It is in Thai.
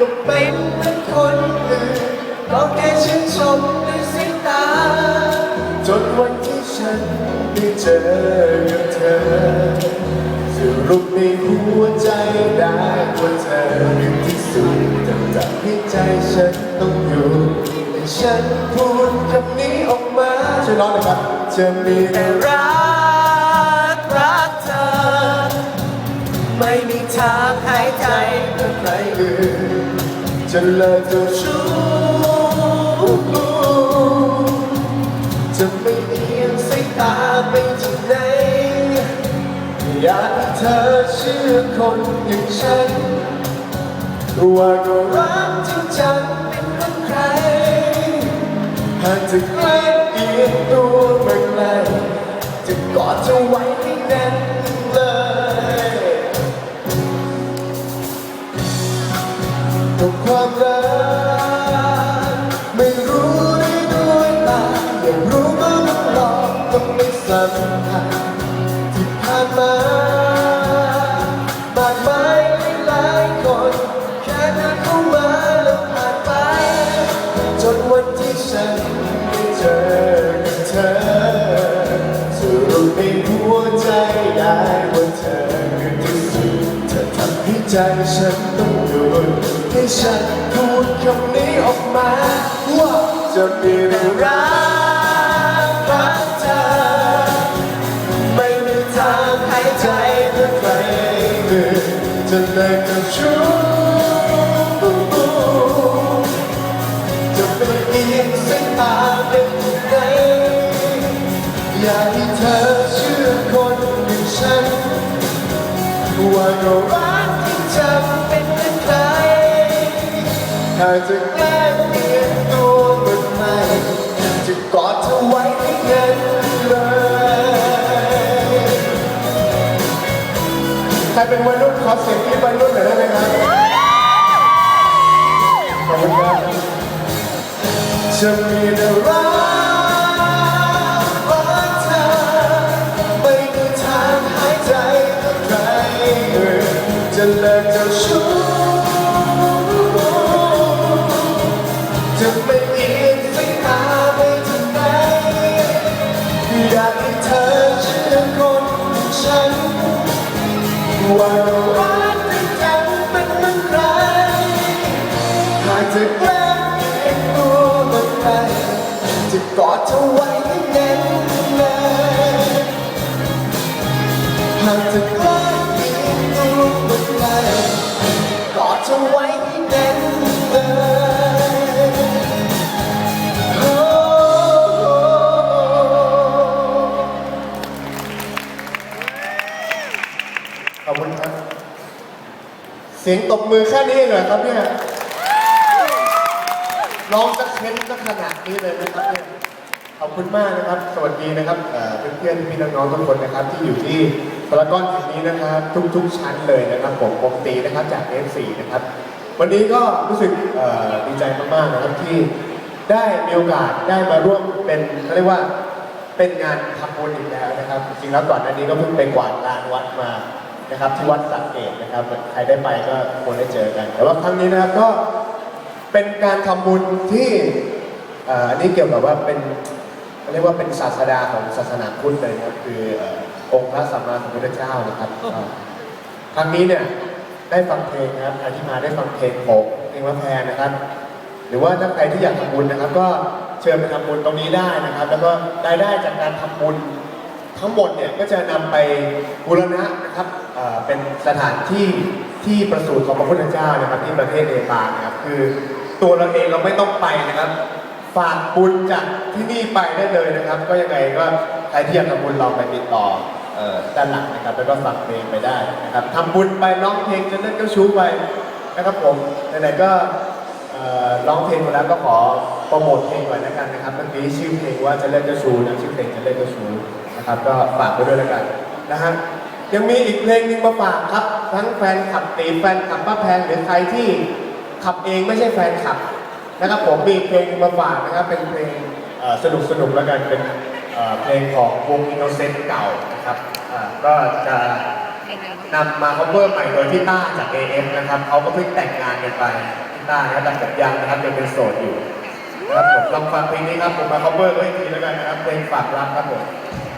ก็เป็นเหมือนคนอื่นก็แค่ชื่นชมด้วยสายตา จนวันที่ฉันได้เจอกับเธอสรุปในหัวใจได้ว่าเธอเป็นที่สุดแต่จากให้ใจฉันต้องอยู่แต่ฉันพูดคำนี้ออกมาช่วยร้องหน่อยครับจะมีแต่รัก ไม่มีทางหายใจเพื่อใครอื่นจะเลิกเจ้าชู้จะไม่เอียงสายตาไปที่ไหนอยากให้เธอเชื่อคนอย่างฉันว่าก็รักจริงจังเป็นคนใครหากจะใกล้เอียงตัวมาไกลจะกอดเธอไว้ให้แน่น ต้องไม่สัมผัสที่ผ่านมามากมายหลายคนแค่เดินเข้ามาแล้วผ่านไป จนวันที่ฉันได้เจอกับเธอสรุปในหัวใจได้ว่าเธอคือที่สุดเธอทำให้ใจฉันต้องหยุดให้ฉันพูดคำนี้ออกมาว่าจะมีเรื่องรัก ฉันว่าก็รักที่จำเป็นกันใครหากจะแก้เปลี่ยนตัวมันใหม่จะกอดเธอไว้ให้เงินเลยใครเป็นวัยรุ่นขอเสียงที่วัยรุ่น กอดเธอไว้ให้แน่นเลยหากจะ เสียงตบมือแค่นี้เหรอครับเนี่ยร้องสักเค้นสักขนาดนี้เลยนะครับเนี่ยขอบคุณมากนะครับ สวัสดีนะครับเอ่อนเพื่อนพี่น้องๆทุกคนนะครับ ที่อยู่ที่พารากอนแห่งนี้นะครับ ทุก ๆ ชั้นเลยนะครับผมปกตินะครับจาก F4 นะครับ วันนี้ก็รู้สึกดีใจมากๆนะครับที่ได้มีโอกาสได้มาร่วมเป็นเขาเรียกว่าเป็นงานทำบุญอีกแล้วนะครับ จริงๆแล้วก่อนหน้านี้ก็เพิ่งไปกวาดลานวัดมา นะครับที่วัดสักเกตนะครับใครได้ไปก็ควรได้เจอกัน แต่ว่าครั้งนี้นะครับก็เป็นการทำบุญที่เอ่ออันนี้เกี่ยวกับว่าเป็นเรียกว่าเป็นศาสดาของศาสนาพุทธเลยนะครับคือเอ่อองค์พระสัมมาสัมพุทธเจ้านะครับเอ่อครั้งนี้เนี่ยได้ฟังเพลงนะครับใครที่มาได้ฟังเพลงของเพลงพระแพรนะครับ หรือว่าถ้าใครที่อยากทำบุญนะครับ ก็เชิญไปทำบุญตรงนี้ได้นะครับ แล้วก็รายได้จากการทำบุญทั้งหมดเนี่ยก็จะนำไปบูรณะนะครับ เป็นสถานที่ที่ประสูติของพระพุทธเจ้านะครับที่ประเทศเนปาลนะครับคือตัวเราเองเราไม่ต้องไปนะครับฝากบุญจากที่นี่ไปได้เลยนะครับ ก็ยังไงก็ใครที่อยากทำบุญลองไปติดต่ออด้านหลังนะครับแล้วก็ฟังเพลงไปได้นะครับทำบุญไปร้องเพลงจะเล่นเจ้าชู้ไปนะครับผมไหนๆก็ร้องเพลงมาแล้วก็ขอโปรโมทเพลงหน่อยแล้วกันนะครับเมื่อกี้ชื่อเพลงว่าจะเล่นเจ้าชูนะชื่อเพลงจะเล่นเจ้าชูนะครับ ก็ฝากไว้ด้วยแล้วกันนะฮะ ยังมีอีกเพลงหนึงมาฝากครับ ทั้งแฟนขับตีแฟนขับป้าแพงหรือใครที่ขับเองไม่ใช่แฟนขับนะครับผมมีเพลงมาฝากนะครับ เป็นเพลงสนุกสนุกๆแล้วกันเป็นเพลงของวงอินโนเซนต์เก่านะครับก็จะนำมา cover ใหม่โดยพี่ต้าจาก AF นะครับเขาก็เพิ่งแต่งงานกันไปหน้านะครับดังกับยังนะครับยังเป็นโสดอยู่นะครับผมลองฟังเพลงนี้ครับผมมา cover ด้วยอีกทีแล้วกันนะครับเพลงฝากรักครับผม